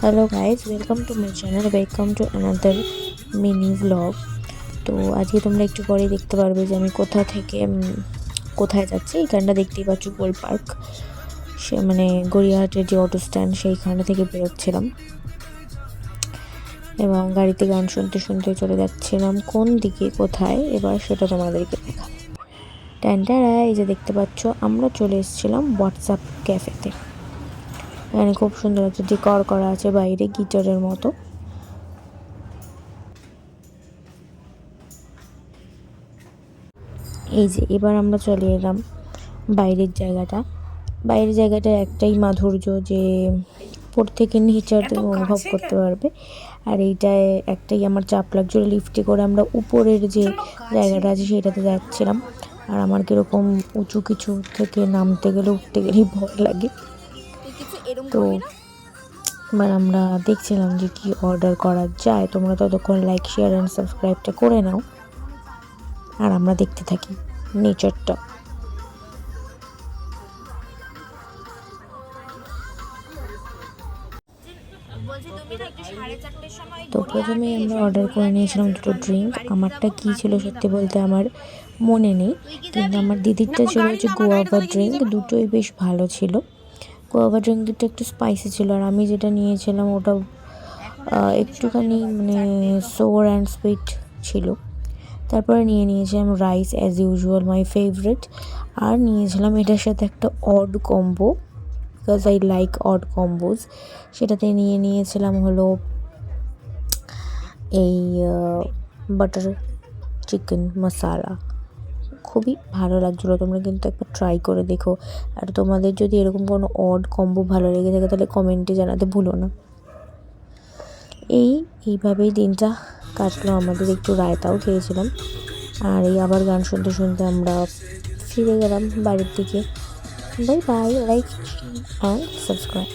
Hello guys welcome to my channel welcome to another mini vlog তো আজকে তোমরা একটু পরে দেখতে পারবে যে আমি কোথা থেকে কোথায় যাচ্ছি। এইখানটা দেখতেই পাচ্ছ গোল পার্ক। সে মানে গড়িয়াহাটের যে অটো স্ট্যান্ড সেইখানে থেকে বেরোচ্ছিলাম। এবং গাড়িতে গান শুনতে শুনতে চলে যাচ্ছিলাম কোন দিকে, কোথায়, এবার সেটা তোমাদেরকে দেখা ট্যান্টারা এই যে দেখতে পাচ্ছ, আমরা চলে এসেছিলাম হোয়াটসঅ্যাপ ক্যাফেতে এখানে খুব সুন্দর একটা ডিকর করা আছে বাইরে গিটারের মতো। এই যে এবার আমরা চলে এলাম বাইরের জায়গাটা। বাইরের জায়গাটা একটাই মাধুর্য যে উপর থেকে নিচার তুমি অনুভব করতে পারবে। আর এইটায় একটাই আমার চাপ লাগছিল লিফটে করে আমরা উপরের যে জায়গাটা আছে সেটাতে যাচ্ছিলাম। আর আমার কীরকম উঁচু কিছু থেকে নামতে গেলে উঠতে গেলেই ভয় লাগে। তো এবার আমরা দেখছিলাম যে কি অর্ডার করা যায়। তোমরা ততক্ষণ লাইক শেয়ার অ্যান্ড সাবস্ক্রাইবটা করে নাও। আর আমরা দেখতে থাকি নেচারটা তো প্রথমেই আমরা অর্ডার করে নিয়েছিলাম দুটো ড্রিঙ্ক আমারটা কী ছিল সত্যি বলতে আমার মনে নেই। কিন্তু আমার দিদিরটা ছিল হচ্ছে গোয়াবা ড্রিঙ্ক দুটোই বেশ ভালো ছিল। গোয়াবা ড্রিঙ্ক দুটো একটু স্পাইসি ছিল আর আমি যেটা নিয়েছিলাম ওটা একটুখানি মানে সোর অ্যান্ড সুইট ছিল। তারপরে নিয়ে নিয়েছিলাম rice as usual my favourite আর নিয়েছিলাম এটার সাথে একটা odd combo because I like odd combos সেটাতে নিয়ে নিয়েছিলাম হলো এই বাটার চিকেন মশালা খুবই ভালো লাগছিল। তোমরা কিন্তু একবার ট্রাই করে দেখো। আর তোমাদের যদি এরকম কোনো অড কম্বো ভালো লেগে থাকে, তাহলে কমেন্টে জানাতে ভুলো না। এই, এইভাবেই দিনটা কাটলো। আমাদের একটু রায়তাও খেয়েছিলাম। আর এই আবার গান শুনতে শুনতে আমরা ফিরে গেলাম বাড়ির দিকে। Bye bye like and subscribe